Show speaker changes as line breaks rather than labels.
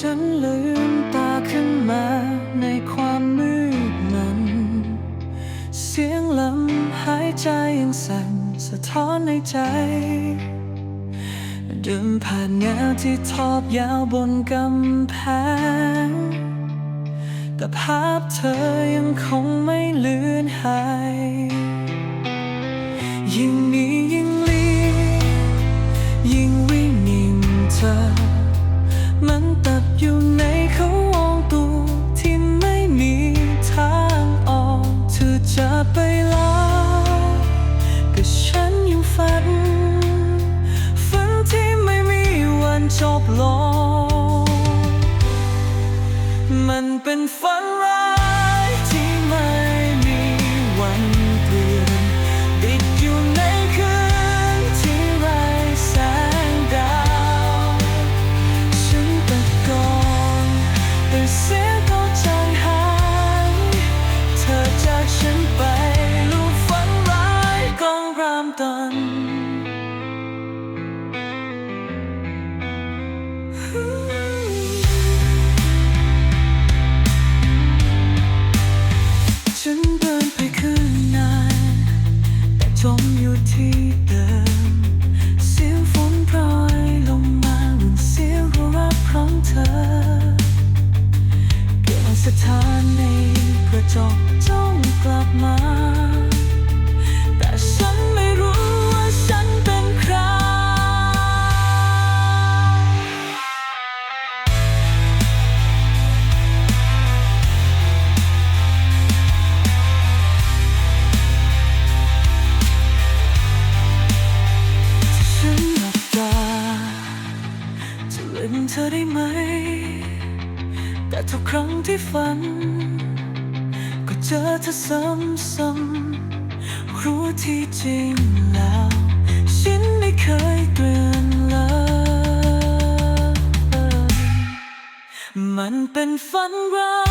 ฉันลืมตาขึ้นมาในความมืดนั้น เสียงลมหายใจยังสั่นสะท้อนในใจเดินผ่านเงาที่ทอบยาวบนกำแพง แต่ภาพเธอยังคงไม่เลือนหาย ยิ่งนี้ยิ่งลียิ่งวิ่งนิ่งเธอ แต่ฉันยังฝัน ฝันที่ไม่มีวันจบลง มอยู่ที่เดิม เสียงฝนโปรยลงมาเหมือนเสียงหัวเราะของเธอเกี่ยวสถานในกระจกจ้องกลับมา อได้ไหม แต่ทุกครั้งที่ฝัน ก็เจอเธอซ้ำๆรู้ที่จริงแล้ว ฉันไม่เคยเตือนเลย มันเป็นฝันร้าย